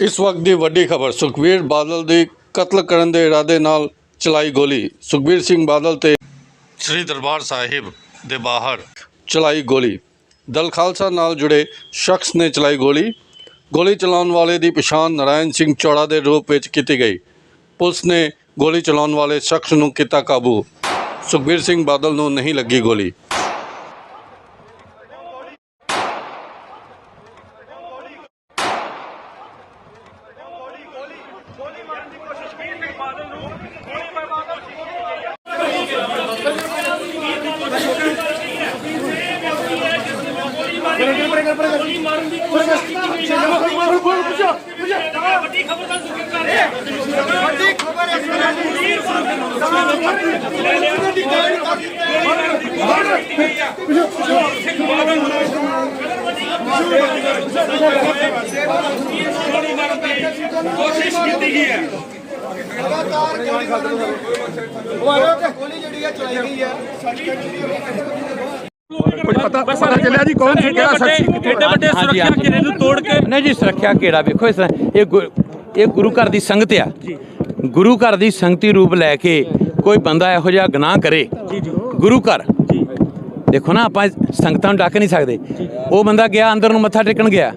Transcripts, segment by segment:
ਇਸ ਵਕਤ ਦੀ ਵੱਡੀ ਖਬਰ, ਸੁਖਬੀਰ ਬਾਦਲ ਦੀ ਕਤਲ ਕਰਨ ਦੇ ਇਰਾਦੇ ਨਾਲ ਚਲਾਈ ਗੋਲੀ। ਸੁਖਬੀਰ ਸਿੰਘ ਬਾਦਲ ਤੇ ਸ੍ਰੀ ਦਰਬਾਰ ਸਾਹਿਬ ਦੇ ਬਾਹਰ ਚਲਾਈ ਗੋਲੀ। ਦਲ ਖਾਲਸਾ ਨਾਲ ਜੁੜੇ ਸ਼ਖਸ ਨੇ ਚਲਾਈ ਗੋਲੀ। ਗੋਲੀ ਚਲਾਉਣ ਵਾਲੇ ਦੀ ਪਛਾਣ ਨਰਾਇਣ ਸਿੰਘ ਚੌੜਾ ਦੇ ਰੂਪ ਵਿੱਚ ਕੀਤੀ ਗਈ। ਪੁਲਿਸ ਨੇ ਗੋਲੀ ਚਲਾਉਣ ਵਾਲੇ ਸ਼ਖਸ ਨੂੰ ਕੀਤਾ ਕਾਬੂ। ਸੁਖਬੀਰ ਸਿੰਘ ਬਾਦਲ ਨੂੰ ਨਹੀਂ ਲੱਗੀ ਗੋਲੀ। ਵੱਡੀ ਖਬਰ ਦਾ ਜ਼ਿਕਰ ਕਰ ਰਿਹਾ ਵੱਡੀ ਖਬਰ ਕੋਸ਼ਿਸ਼ ਕੀਤੀ ਗਈ ਹੈ। ਗੋਲੀ ਜਿਹੜੀ ਆ ਚਲਾਈ ਗਈ ਹੈ। ਸੱਚਖੰਡ ਜਿਹੜੀ ਕੁਝ ਪਤਾ ਪਤਾ ਚੱਲਿਆ ਜੀ ਕੌਣ ਸੀ ਕਿਹੜਾ ਸ਼ਖਸ ਸੀ ਏਡੇ ਵੱਡੇ ਸੁਰੱਖਿਆ ਘੇਰੇ ਨੂੰ ਤੋੜ ਕੇ ਨਹੀਂ ਜੀ ਸੁਰੱਖਿਆ ਘੇਰਾ ਵੇਖੋ ਇਸ ਤਰ੍ਹਾਂ। ਇਹ ਗੁ- ਇਹ ਗੁਰੂ ਘਰ ਦੀ ਸੰਗਤ ਆ। ਗੁਰੂ ਘਰ ਦੀ ਸੰਗਤੀ ਰੂਪ ਲੈ ਕੇ ਕੋਈ ਬੰਦਾ ਇਹੋ ਜਿਹਾ ਗੁਨਾਹ ਕਰੇ ਗੁਰੂ ਘਰ। ਦੇਖੋ ਨਾ ਆਪਾਂ ਸੰਗਤਾਂ ਨੂੰ ਡੱਕ ਨਹੀਂ ਸਕਦੇ। ਉਹ ਬੰਦਾ ਗਿਆ ਅੰਦਰ ਨੂੰ ਮੱਥਾ ਟੇਕਣ ਗਿਆ।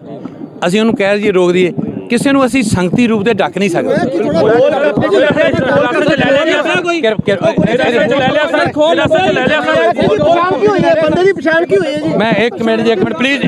ਅਸੀਂ ਉਹਨੂੰ ਕਹਿ ਜੀ ਰੋਕ ਦਈਏ। ਕਿਸੇ ਨੂੰ ਅਸੀਂ ਸੰਗਤੀ ਰੂਪ ਤੇ ਡੱਕ ਨਹੀਂ ਸਕਦੇ। ਦੀ ਮੈਂ ਇੱਕ ਮਿੰਟ ਜੀ ਇੱਕ ਮਿੰਟ ਪਲੀਜ਼